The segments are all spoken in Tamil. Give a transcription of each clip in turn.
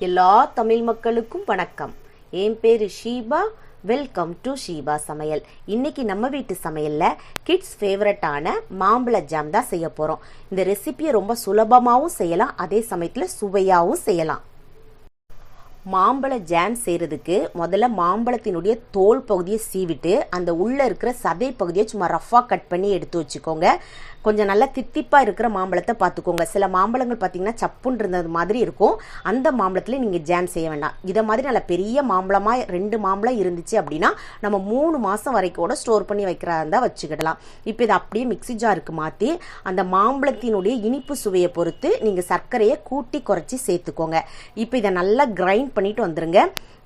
எல்லா தமிழ் மக்களுக்கும் வணக்கம். என் பேரு ஷீபா. வெல்கம் டு ஷீபா சமையல். இன்னைக்கு நம்ம வீட்டு சமையலில் கிட்ஸ் ஃபேவரட்டான மாம்பழ ஜாம் தான் செய்ய போகிறோம் இந்த ரெசிபியை ரொம்ப சுலபமாகவும் செய்யலாம் அதே சமயத்தில் சுவையாகவும் செய்யலாம். மாம்பழ ஜாம் செய்கிறதுக்கு முதல்ல மாம்பழத்தினுடைய தோல் பகுதியை சீவிட்டு அந்த உள்ளே இருக்கிற சதை பகுதியை சும்மா ரஃப்பாக கட் பண்ணி எடுத்து வச்சுக்கோங்க. கொஞ்சம் நல்லா தித்திப்பாக இருக்கிற மாம்பழத்தை பார்த்துக்கோங்க. சில மாம்பழங்கள் பார்த்தீங்கன்னா சப்புன்னு இருந்தது மாதிரி இருக்கும். அந்த மாம்பழத்தில் நீங்கள் ஜாம் செய்ய வேண்டாம். இதை மாதிரி நல்ல பெரிய மாம்பழமாக ரெண்டு மாம்பழம் இருந்துச்சு அப்படின்னா நம்ம மூணு மாதம் வரைக்கும் கூட ஸ்டோர் பண்ணி வைக்கிறதா இருந்தால் வச்சுக்கிடலாம். இப்போ இதை அப்படியே மிக்ஸி ஜாருக்கு மாற்றி அந்த மாம்பழத்தினுடைய இனிப்பு சுவையை பொறுத்து நீங்கள் சர்க்கரையை கூட்டி குறைச்சி சேர்த்துக்கோங்க. இப்போ இதை நல்லா கிரைண்ட் பண்ணிட்டு வந்துருங்க.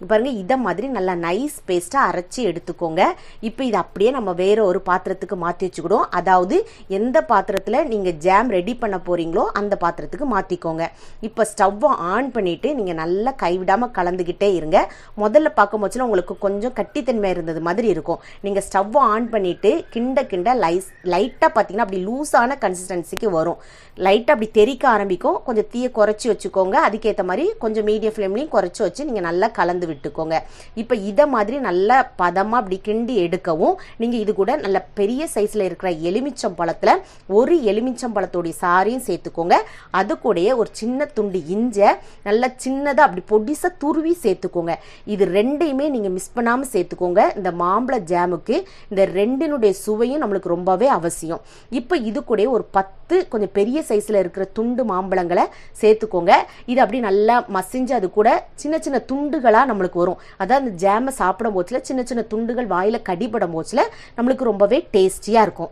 பாருங்க இதை மாதிரி நல்லா நைஸ் பேஸ்ட்டாக அரைச்சி எடுத்துக்கோங்க. இப்போ இதை அப்படியே நம்ம வேற ஒரு பாத்திரத்துக்கு மாற்றி வச்சுக்கிடும் அதாவது எந்த பாத்திரத்தில் நீங்கள் ஜாம் ரெடி பண்ண போறீங்களோ அந்த பாத்திரத்துக்கு மாற்றிக்கோங்க இப்போ ஸ்டவ்வை ஆன் பண்ணிட்டு நீங்கள் நல்லா கைவிடாமல் கலந்துக்கிட்டே இருங்க. முதல்ல பார்க்கும் போச்சுல உங்களுக்கு கொஞ்சம் கட்டித்தன்மை இருந்தது மாதிரி இருக்கும். நீங்கள் ஸ்டவ்வை ஆன் பண்ணிட்டு கிண்ட கிண்ட லைஸ் லைட்டாக பார்த்தீங்கன்னா அப்படி லூஸான கன்சிஸ்டன்சிக்கு வரும். லைட்டாக அப்படி தெறிக்க ஆரம்பிக்கும். கொஞ்சம் தீயை குறைச்சி வச்சுக்கோங்க. அதுக்கேற்ற மாதிரி கொஞ்சம் மீடியம் ஃப்ளேம்லையும் குறைச்சி வச்சு நீங்கள் நல்லா கலந்து விட்டுக்கோங்க. இப்போ இதை மாதிரி நல்லா பதமாக அப்படி கிண்டி எடுக்கவும் நீங்கள் இது கூட நல்ல பெரிய சைஸில் இருக்கிற எலுமிச்சம் பழத்தில் ஒரு எலுமிச்சம் பழத்தோடைய சாரையும் சேர்த்துக்கோங்க. அது கூடயே ஒரு சின்ன துண்டு இஞ்சை நல்லா சின்னதாக அப்படி பொடிசை துருவி சேர்த்துக்கோங்க. இது ரெண்டையுமே நீங்கள் மிஸ் பண்ணாமல் சேர்த்துக்கோங்க. இந்த மாம்பழ ஜாமுக்கு இந்த ரெண்டினுடைய சுவையும் நம்மளுக்கு ரொம்பவே அவசியம். இப்போ இது கூட ஒரு பத்து கொஞ்சம் பெரிய சைஸில் இருக்கிற துண்டு மாம்பழங்களை சேர்த்துக்கோங்க. இது அப்படி நல்லா மசிஞ்சு அது கூட சின்ன சின்ன சின்ன துண்டுகளாக நம்மளுக்கு வரும். அதான் அந்த ஜாமை சாப்பிடும் போதில் சின்ன சின்ன துண்டுகள் வாயில் கடிபடும் போச்சுல நம்மளுக்கு ரொம்பவே டேஸ்டியாக இருக்கும்.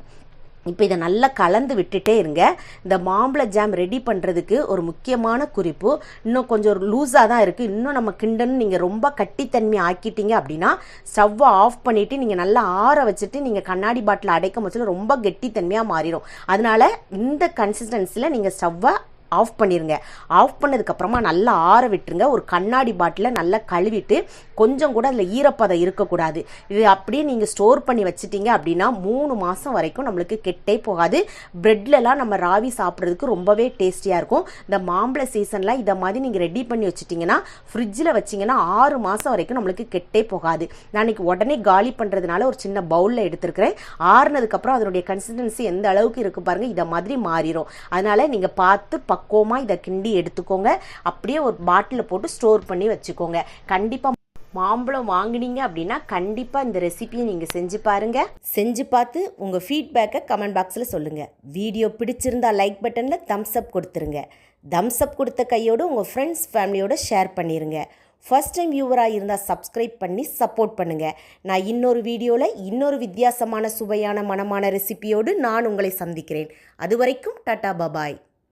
இப்போ இதை நல்லா கலந்து விட்டுட்டே இருங்க. இந்த மாம்பழ ஜாம் ரெடி பண்ணுறதுக்கு ஒரு முக்கியமான குறிப்பு. இன்னும் கொஞ்சம் லூஸாக தான் இருக்குது இன்னும் நம்ம கிண்டன்னு நீங்கள் ரொம்ப கட்டித்தன்மை ஆக்கிட்டீங்க அப்படின்னா ஸ்டவ்வை ஆஃப் பண்ணிவிட்டு நீங்கள் நல்லா ஆற வச்சுட்டு நீங்கள் கண்ணாடி பாட்டில் அடைக்கும் போச்சுல ரொம்ப கெட்டித்தன்மையாக மாறிடும். அதனால இந்த கன்சிஸ்டன்சியில் நீங்கள் ஸ்டவ்வை ஆஃப் பண்ணிடுங்க ஆஃப் பண்ணதுக்கப்புறமா நல்லா ஆற விட்டுருங்க. ஒரு கண்ணாடி பாட்டிலை நல்லா கழுவிட்டு கொஞ்சம் கூட அதில் ஈரப்பதம் இருக்கக்கூடாது. இது அப்படியே நீங்கள் ஸ்டோர் பண்ணி வச்சுட்டீங்க அப்படின்னா மூணு மாதம் வரைக்கும் நம்மளுக்கு கெட்டே போகாது. ப்ரெட்லலாம் நம்ம ராவி சாப்பிட்றதுக்கு ரொம்பவே டேஸ்டியாக இருக்கும். இந்த மாம்பழ சீசனில் இதை மாதிரி நீங்கள் ரெடி பண்ணி வச்சிட்டிங்கன்னா ஃப்ரிட்ஜில் வச்சிங்கன்னா ஆறு மாதம் வரைக்கும் நம்மளுக்கு கெட்டே போகாது. நான் இன்னைக்கு உடனே காலி பண்ணுறதுனால ஒரு சின்ன பவுலில் எடுத்துருக்கிறேன். ஆறுனதுக்கப்புறம் அதனுடைய கன்சிஸ்டன்சி எந்த அளவுக்கு இருக்குது பாருங்கள் இதை மாதிரி மாறிடும் அதனால் நீங்கள் பார்த்து பக் பக்குவமாக இதை கிண்டி எடுத்துக்கோங்க. அப்படியே ஒரு பாட்டிலில் போட்டு ஸ்டோர் பண்ணி வச்சுக்கோங்க. கண்டிப்பாக மாம்பழம் வாங்குனீங்க அப்படின்னா கண்டிப்பாக இந்த ரெசிபியை நீங்கள் செஞ்சு பாருங்க. செஞ்சு பார்த்து உங்கள் ஃபீட்பேக்கை கமெண்ட் பாக்ஸில் சொல்லுங்கள் வீடியோ பிடிச்சிருந்தா லைக் பட்டனில் தம்ஸ் அப் கொடுத்துருங்க. தம்ஸ் அப் கொடுத்த கையோடு உங்கள் ஃப்ரெண்ட்ஸ் ஃபேமிலியோட ஷேர் பண்ணிடுங்க ஃபர்ஸ்ட் டைம் வியூவராக இருந்தால் சப்ஸ்கிரைப் பண்ணி சப்போர்ட் பண்ணுங்கள் நான் இன்னொரு வீடியோவில் இன்னொரு வித்தியாசமான சுவையான மனமான ரெசிபியோடு நான் உங்களை சந்திக்கிறேன். அது வரைக்கும் டாட்டா பபாய்